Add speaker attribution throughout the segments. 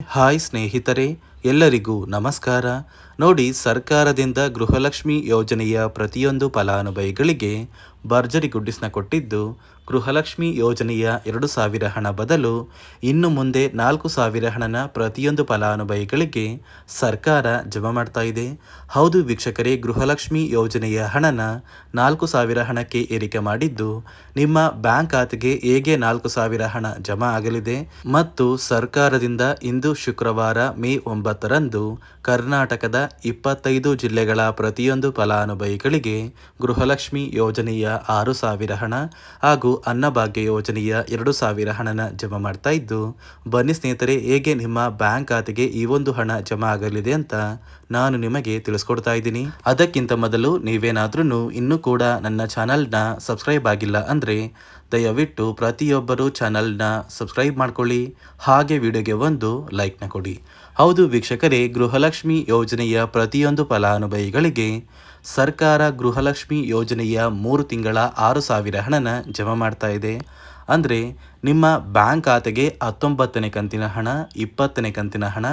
Speaker 1: Hi ಸ್ನೇಹಿತರೆ ಎಲ್ಲರಿಗೂ ನಮಸ್ಕಾರ. ನೋಡಿ ಸರ್ಕಾರದಿಂದ ಗೃಹಲಕ್ಷ್ಮಿ ಯೋಜನೆಯ ಪ್ರತಿಯೊಂದು ಫಲಾನುಭವಿಗಳಿಗೆ ಭರ್ಜರಿ ಗುಡ್ಡಿಸ್ನ ಕೊಟ್ಟಿದ್ದು ಗೃಹಲಕ್ಷ್ಮಿ ಯೋಜನೆಯ ಎರಡು ಸಾವಿರ ಹಣ ಬದಲು ಇನ್ನು ಮುಂದೆ ನಾಲ್ಕು ಸಾವಿರ ಹಣನ ಪ್ರತಿಯೊಂದು ಫಲಾನುಭವಿಗಳಿಗೆ ಸರ್ಕಾರ ಜಮಾ ಮಾಡ್ತಾ ಇದೆ. ಹೌದು ವೀಕ್ಷಕರೇ, ಗೃಹಲಕ್ಷ್ಮಿ ಯೋಜನೆಯ ಹಣನ ನಾಲ್ಕು ಸಾವಿರ ಹಣಕ್ಕೆ ಏರಿಕೆ ಮಾಡಿದ್ದು ನಿಮ್ಮ ಬ್ಯಾಂಕ್ ಖಾತೆಗೆ ಹೇಗೆ ನಾಲ್ಕು ಸಾವಿರ ಹಣ ಜಮಾ ಆಗಲಿದೆ ಮತ್ತು ಸರ್ಕಾರದಿಂದ ಇಂದು ಶುಕ್ರವಾರ ಮೇ ಒಂಬತ್ತರಂದು ಕರ್ನಾಟಕದ ಇಪ್ಪತ್ತೈದು ಜಿಲ್ಲೆಗಳ ಪ್ರತಿಯೊಂದು ಫಲಾನುಭವಿಗಳಿಗೆ ಗೃಹಲಕ್ಷ್ಮಿ ಯೋಜನೆಯ ಆರು ಸಾವಿರ ಹಣ ಹಾಗೂ ಅನ್ನಭಾಗ್ಯ ಯೋಜನೆಯ ಎರಡು ಸಾವಿರ ಹಣನ ಜಮಾ ಮಾಡ್ತಾ ಇದ್ದು, ಬನ್ನಿ ಸ್ನೇಹಿತರೆ, ಹೇಗೆ ನಿಮ್ಮ ಬ್ಯಾಂಕ್ ಖಾತೆಗೆ ಈ ಒಂದು ಹಣ ಜಮಾ ಆಗಲಿದೆ ಅಂತ ನಾನು ನಿಮಗೆ ತಿಳಿಸ್ಕೊಡ್ತಾ ಇದ್ದೀನಿ. ಅದಕ್ಕಿಂತ ಮೊದಲು ನೀವೇನಾದ್ರೂ ಇನ್ನೂ ಕೂಡ ನನ್ನ ಚಾನಲ್ನ ಸಬ್ಸ್ಕ್ರೈಬ್ ಆಗಿಲ್ಲ ಅಂದರೆ ದಯವಿಟ್ಟು ಪ್ರತಿಯೊಬ್ಬರು ಚಾನಲ್ನ ಸಬ್ಸ್ಕ್ರೈಬ್ ಮಾಡ್ಕೊಳ್ಳಿ. ಹಾಗೆ ವಿಡಿಯೋಗೆ ಒಂದು ಲೈಕ್ನ ಕೊಡಿ. ಹೌದು ವೀಕ್ಷಕರೇ, ಗೃಹಲಕ್ಷ್ಮಿ ಯೋಜನೆಯ ಪ್ರತಿಯೊಂದು ಫಲಾನುಭವಿಗಳಿಗೆ ಸರ್ಕಾರ ಗೃಹಲಕ್ಷ್ಮಿ ಯೋಜನೆಯ ಮೂರು ತಿಂಗಳ ಆರು ಸಾವಿರ ಹಣನ ಜಮಾ ಮಾಡ್ತಾ ಇದೆ. ಅಂದರೆ ನಿಮ್ಮ ಬ್ಯಾಂಕ್ ಖಾತೆಗೆ ಹತ್ತೊಂಬತ್ತನೇ ಕಂತಿನ ಹಣ, ಇಪ್ಪತ್ತನೇ ಕಂತಿನ ಹಣ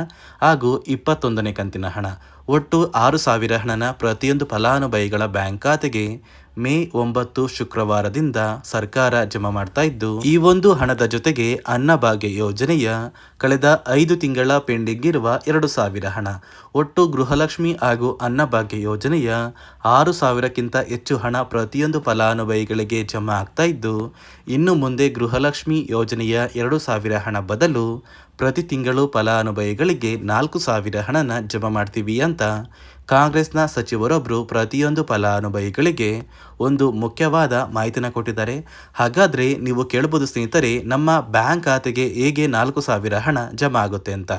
Speaker 1: ಹಾಗೂ ಇಪ್ಪತ್ತೊಂದನೇ ಕಂತಿನ ಹಣ. ಒಟ್ಟು ಆರು ಸಾವಿರ ಹಣನ ಪ್ರತಿಯೊಂದು ಫಲಾನುಭವಿಗಳ ಬ್ಯಾಂಕ್ ಖಾತೆಗೆ ಮೇ ಒಂಬತ್ತು ಶುಕ್ರವಾರದಿಂದ ಸರ್ಕಾರ ಜಮಾ ಮಾಡ್ತಾ ಇದ್ದು, ಈ ಒಂದು ಹಣದ ಜೊತೆಗೆ ಅನ್ನಭಾಗ್ಯ ಯೋಜನೆಯ ಕಳೆದ ಐದು ತಿಂಗಳ ಪೆಂಡಿಂಗ್ ಇರುವ ಎರಡು ಸಾವಿರ ಹಣ. ಒಟ್ಟು ಗೃಹಲಕ್ಷ್ಮಿ ಹಾಗೂ ಅನ್ನಭಾಗ್ಯ ಯೋಜನೆಯ ಆರು ಸಾವಿರಕ್ಕಿಂತ ಹೆಚ್ಚು ಹಣ ಪ್ರತಿಯೊಂದು ಫಲಾನುಭವಿಗಳಿಗೆ ಜಮಾ ಆಗ್ತಾ ಇದ್ದು, ಇನ್ನು ಮುಂದೆ ಗೃಹಲಕ್ಷ್ಮಿ ಯೋಜನೆಯ ಎರಡು ಸಾವಿರ ಹಣ ಬದಲು ಪ್ರತಿ ತಿಂಗಳು ಫಲಾನುಭವಿಗಳಿಗೆ ನಾಲ್ಕು ಸಾವಿರ ಹಣನ ಜಮಾ ಮಾಡ್ತೀವಿ ಅಂತ ಕಾಂಗ್ರೆಸ್ನ ಸಚಿವರೊಬ್ಬರು ಪ್ರತಿಯೊಂದು ಫಲಾನುಭವಿಗಳಿಗೆ ಒಂದು ಮುಖ್ಯವಾದ ಮಾಹಿತಿನ ಕೊಟ್ಟಿದ್ದಾರೆ. ಹಾಗಾದರೆ ನೀವು ಕೇಳಬಹುದು ಸ್ನೇಹಿತರೆ, ನಮ್ಮ ಬ್ಯಾಂಕ್ ಖಾತೆಗೆ ಹೇಗೆ ನಾಲ್ಕು ಸಾವಿರ ಹಣ ಜಮಾ ಆಗುತ್ತೆ ಅಂತ.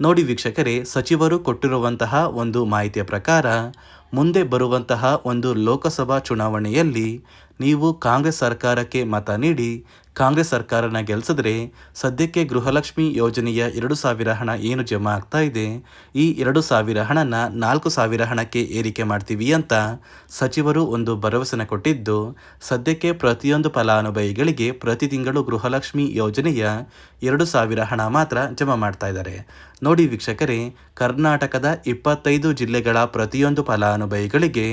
Speaker 1: ನೋಡಿ ವೀಕ್ಷಕರೇ, ಸಚಿವರು ಕೊಟ್ಟಿರುವಂತಹ ಒಂದು ಮಾಹಿತಿಯ ಪ್ರಕಾರ, ಮುಂದೆ ಬರುವಂತಹ ಒಂದು ಲೋಕಸಭಾ ಚುನಾವಣೆಯಲ್ಲಿ ನೀವು ಕಾಂಗ್ರೆಸ್ ಸರ್ಕಾರಕ್ಕೆ ಮತ ನೀಡಿ, ಕಾಂಗ್ರೆಸ್ ಸರ್ಕಾರನ ಗೆಲ್ಲಿಸಿದ್ರೆ ಸದ್ಯಕ್ಕೆ ಗೃಹಲಕ್ಷ್ಮಿ ಯೋಜನೆಯ ಎರಡು ಸಾವಿರ ಹಣ ಏನು ಜಮಾ ಆಗ್ತಾ ಇದೆ? ಈ ಎರಡು ಸಾವಿರ ಹಣನ ನಾಲ್ಕು ಸಾವಿರ ಹಣಕ್ಕೆ ಏರಿಕೆ ಮಾಡ್ತೀವಿ ಅಂತ ಸಚಿವರು ಒಂದು ಭರವಸೆನ ಕೊಟ್ಟಿದ್ದು, ಸದ್ಯಕ್ಕೆ ಪ್ರತಿಯೊಂದು ಫಲಾನುಭವಿಗಳಿಗೆ ಪ್ರತಿ ತಿಂಗಳು ಗೃಹಲಕ್ಷ್ಮಿ ಯೋಜನೆಯ ಎರಡು ಸಾವಿರ ಹಣ ಮಾತ್ರ ಜಮಾ ಮಾಡ್ತಾ ಇದ್ದಾರೆ. ನೋಡಿ ವೀಕ್ಷಕರೇ, ಕರ್ನಾಟಕದ ಇಪ್ಪತ್ತೈದು ಜಿಲ್ಲೆಗಳ ಪ್ರತಿಯೊಂದು ಫಲಾನುಭವಿಗಳಿಗೆ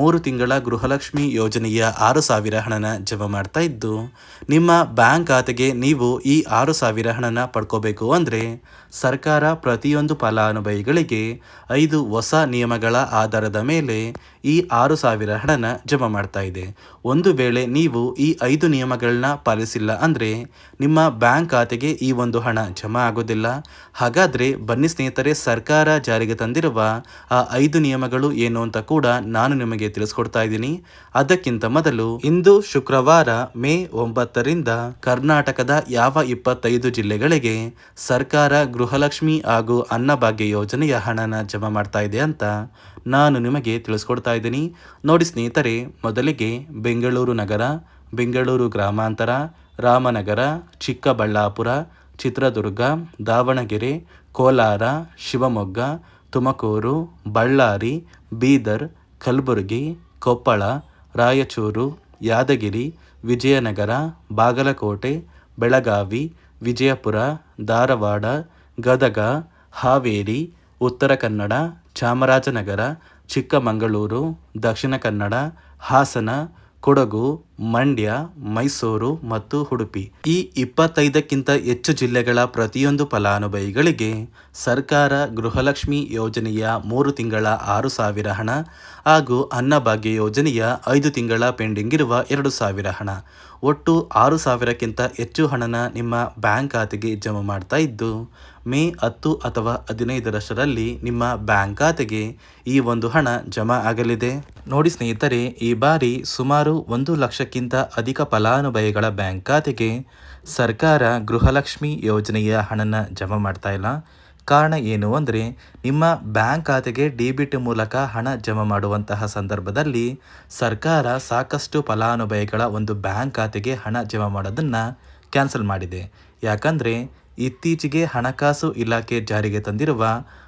Speaker 1: ಮೂರು ತಿಂಗಳ ಗೃಹಲಕ್ಷ್ಮಿ ಯೋಜನೆಯ ಆರು ಸಾವಿರ ಹಣನ ಜಮಾ ಮಾಡ್ತಾ ಇದ್ದು, ನಿಮ್ಮ ಬ್ಯಾಂಕ್ ಖಾತೆಗೆ ನೀವು ಈ ಆರು ಸಾವಿರ ಹಣನ ಪಡ್ಕೋಬೇಕು ಅಂದರೆ ಸರ್ಕಾರ ಪ್ರತಿಯೊಂದು ಫಲಾನುಭವಿಗಳಿಗೆ ಐದು ಹೊಸ ನಿಯಮಗಳ ಆಧಾರದ ಮೇಲೆ ಈ ಆರು ಸಾವಿರ ಹಣನ ಜಮಾ ಮಾಡ್ತಾ ಇದೆ. ಒಂದು ವೇಳೆ ನೀವು ಈ ಐದು ನಿಯಮಗಳನ್ನ ಪಾಲಿಸಿಲ್ಲ ಅಂದರೆ ನಿಮ್ಮ ಬ್ಯಾಂಕ್ ಖಾತೆಗೆ ಈ ಒಂದು ಹಣ ಜಮಾ ಆಗೋದಿಲ್ಲ. ಹಾಗಾದರೆ ಬನ್ನಿ ಸ್ನೇಹಿತರೆ, ಸರ್ಕಾರ ಜಾರಿಗೆ ತಂದಿರುವ ಆ ಐದು ನಿಯಮಗಳು ಏನು ಅಂತ ಕೂಡ ನಾನು ನಿಮಗೆ ತಿಳಿಸ್ಕೊಡ್ತಾ ಇದ್ದೀನಿ. ಅದಕ್ಕಿಂತ ಮೊದಲು ಇಂದು ಶುಕ್ರವಾರ ಮೇ ಒಂಬತ್ತರಿಂದ ಕರ್ನಾಟಕದ ಯಾವ ಇಪ್ಪತ್ತೈದು ಜಿಲ್ಲೆಗಳಿಗೆ ಸರ್ಕಾರ ಗೃಹಲಕ್ಷ್ಮಿ ಹಾಗೂ ಅನ್ನಭಾಗ್ಯ ಯೋಜನೆಯ ಹಣನ ಜಮಾ ಮಾಡ್ತಾ ಇದೆ ಅಂತ ನಾನು ನಿಮಗೆ ತಿಳಿಸ್ಕೊಡ್ತಾ ಇದ್ದೀನಿ. ನೋಡಿ ಸ್ನೇಹಿತರೆ, ಮೊದಲಿಗೆ ಬೆಂಗಳೂರು ನಗರ, ಬೆಂಗಳೂರು ಗ್ರಾಮಾಂತರ, ರಾಮನಗರ, ಚಿಕ್ಕಬಳ್ಳಾಪುರ, ಚಿತ್ರದುರ್ಗ, ದಾವಣಗೆರೆ, ಕೋಲಾರ, ಶಿವಮೊಗ್ಗ, ತುಮಕೂರು, ಬಳ್ಳಾರಿ, ಬೀದರ್, ಕಲಬುರಗಿ, ಕೊಪ್ಪಳ, ರಾಯಚೂರು ಯಾದಗಿರಿ, ವಿಜಯನಗರ, ಬಾಗಲಕೋಟೆ, ಬೆಳಗಾವಿ, ವಿಜಯಪುರ, ಧಾರವಾಡ, ಗದಗ, ಹಾವೇರಿ, ಉತ್ತರ ಕನ್ನಡ, ಚಾಮರಾಜನಗರ, ಚಿಕ್ಕಮಗಳೂರು, ದಕ್ಷಿಣ ಕನ್ನಡ, ಹಾಸನ ಕೊಡಗು, ಮಂಡ್ಯ, ಮೈಸೂರು ಮತ್ತು ಉಡುಪಿ. ಈ ಇಪ್ಪತ್ತೈದಕ್ಕಿಂತ ಹೆಚ್ಚು ಜಿಲ್ಲೆಗಳ ಪ್ರತಿಯೊಂದು ಫಲಾನುಭವಿಗಳಿಗೆ ಸರ್ಕಾರ ಗೃಹಲಕ್ಷ್ಮಿ ಯೋಜನೆಯ ಮೂರು ತಿಂಗಳ ಆರು ಸಾವಿರ ಹಣ ಹಾಗೂ ಅನ್ನಭಾಗ್ಯ ಯೋಜನೆಯ ಐದು ತಿಂಗಳ ಪೆಂಡಿಂಗ್ ಇರುವ ಎರಡು ಸಾವಿರ ಹಣ. ಒಟ್ಟು ಆರು ಸಾವಿರಕ್ಕಿಂತ ಹೆಚ್ಚು ಹಣನ ನಿಮ್ಮ ಬ್ಯಾಂಕ್ ಖಾತೆಗೆ ಜಮಾ ಮಾಡ್ತಾ ಇದ್ದು ಮೇ ಹತ್ತು ಅಥವಾ ಹದಿನೈದರಷ್ಟರಲ್ಲಿ ನಿಮ್ಮ ಬ್ಯಾಂಕ್ ಖಾತೆಗೆ ಈ ಒಂದು ಹಣ ಜಮಾ ಆಗಲಿದೆ. ನೋಡಿ ಸ್ನೇಹಿತರೆ, ಈ ಬಾರಿ ಸುಮಾರು ಒಂದು ಲಕ್ಷಕ್ಕಿಂತ ಅಧಿಕ ಫಲಾನುಭವಿಗಳ ಬ್ಯಾಂಕ್ ಖಾತೆಗೆ ಸರ್ಕಾರ ಗೃಹಲಕ್ಷ್ಮಿ ಯೋಜನೆಯ ಹಣನ ಜಮಾ ಮಾಡ್ತಾ ಇಲ್ಲ. ಕಾರಣ ಏನು ಅಂದರೆ, ನಿಮ್ಮ ಬ್ಯಾಂಕ್ ಖಾತೆಗೆ ಡಿಬಿಟ್ ಮೂಲಕ ಹಣ ಜಮಾ ಮಾಡುವಂತಹ ಸಂದರ್ಭದಲ್ಲಿ ಸರ್ಕಾರ ಸಾಕಷ್ಟು ಫಲಾನುಭವಿಗಳ ಒಂದು ಬ್ಯಾಂಕ್ ಖಾತೆಗೆ ಹಣ ಜಮಾ ಮಾಡೋದನ್ನು ಕ್ಯಾನ್ಸಲ್ ಮಾಡಿದೆ. ಯಾಕಂದರೆ ಇತ್ತೀಚೆಗೆ ಹಣಕಾಸು ಇಲಾಖೆ ಜಾರಿಗೆ ತಂದಿರುವ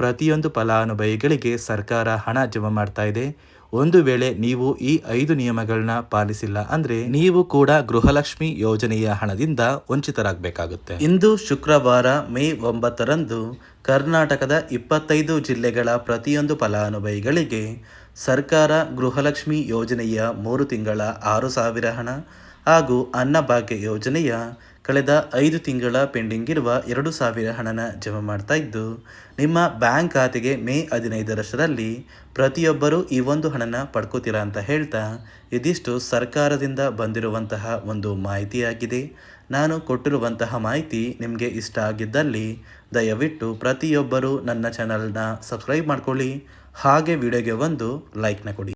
Speaker 1: ಪ್ರತಿಯೊಂದು ಫಲಾನುಭವಿಗಳಿಗೆ ಸರ್ಕಾರ ಹಣ ಜಮಾ ಮಾಡ್ತಾ ಇದೆ. ಒಂದು ವೇಳೆ ನೀವು ಈ ಐದು ನಿಯಮಗಳನ್ನ ಪಾಲಿಸಿಲ್ಲ ಅಂದ್ರೆ ನೀವು ಕೂಡ ಗೃಹಲಕ್ಷ್ಮಿ ಯೋಜನೆಯ ಹಣದಿಂದ ವಂಚಿತರಾಗಬೇಕಾಗುತ್ತೆ. ಇಂದು ಶುಕ್ರವಾರ ಮೇ ಒಂಬತ್ತರಂದು ಕರ್ನಾಟಕದ ಇಪ್ಪತ್ತೈದು ಜಿಲ್ಲೆಗಳ ಪ್ರತಿಯೊಂದು ಫಲಾನುಭವಿಗಳಿಗೆ ಸರ್ಕಾರ ಗೃಹಲಕ್ಷ್ಮಿ ಯೋಜನೆಯ ಮೂರು ತಿಂಗಳ ಆರು ಸಾವಿರ ಹಣ ಹಾಗೂ ಅನ್ನಭಾಗ್ಯ ಯೋಜನೆಯ ಕಳೆದ ಐದು ತಿಂಗಳ ಪೆಂಡಿಂಗ್ ಇರುವ ಎರಡು ಸಾವಿರ ಹಣನ ಜಮಾ ಮಾಡ್ತಾ ಇದ್ದು, ನಿಮ್ಮ ಬ್ಯಾಂಕ್ ಖಾತೆಗೆ ಮೇ ಹದಿನೈದರಷ್ಟರಲ್ಲಿ ಪ್ರತಿಯೊಬ್ಬರೂ ಈ ಒಂದು ಹಣನ ಪಡ್ಕೋತೀರಾ ಅಂತ ಹೇಳ್ತಾ ಇದಿಷ್ಟು ಸರ್ಕಾರದಿಂದ ಬಂದಿರುವಂತಹ ಒಂದು ಮಾಹಿತಿಯಾಗಿದೆ. ನಾನು ಕೊಟ್ಟಿರುವಂತಹ ಮಾಹಿತಿ ನಿಮಗೆ ಇಷ್ಟ ಆಗಿದ್ದಲ್ಲಿ ದಯವಿಟ್ಟು ಪ್ರತಿಯೊಬ್ಬರೂ ನನ್ನ ಚಾನಲ್ನ ಸಬ್ಸ್ಕ್ರೈಬ್ ಮಾಡ್ಕೊಳ್ಳಿ. ಹಾಗೆ ವಿಡಿಯೋಗೆ ಒಂದು ಲೈಕ್ನ ಕೊಡಿ.